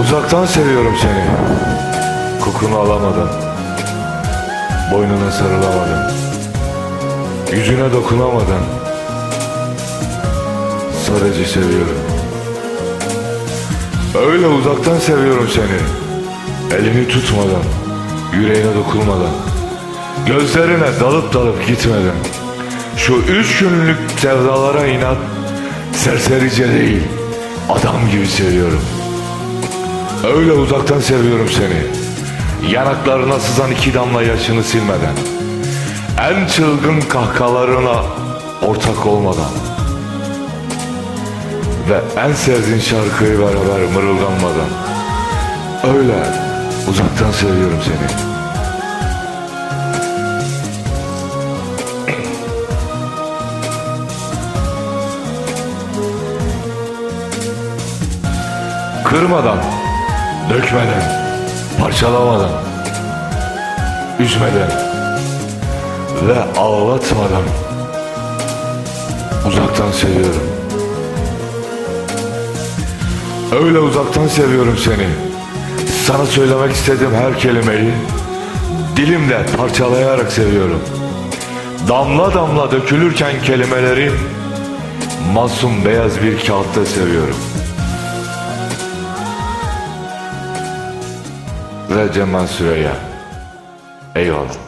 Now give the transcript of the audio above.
Uzaktan seviyorum seni. Kokunu alamadım. Boynuna sarılamadım. Yüzüne dokunamadım. Sadece seviyorum. Öyle uzaktan seviyorum seni. Elini tutmadan, yüreğine dokunmadan. Gözlerine dalıp dalıp gitmeden. Şu üç günlük sevdalara inat, serserice değil, adam gibi seviyorum. Öyle uzaktan seviyorum seni. Yanaklarına sızan iki damla yaşını silmeden. En çılgın kahkahalarına ortak olmadan. Ve en sevdiğin şarkıyı beraber mırıldanmadan. Öyle uzaktan seviyorum seni. Kırmadan, dökmeden, parçalamadan, üzmeden ve ağlatmadan uzaktan seviyorum. Öyle uzaktan seviyorum seni. Sana söylemek istediğim her kelimeyi dilimde parçalayarak seviyorum. Damla damla dökülürken kelimeleri masum beyaz bir kağıtta seviyorum. Ve Cemal Süreyya. Eyvallah.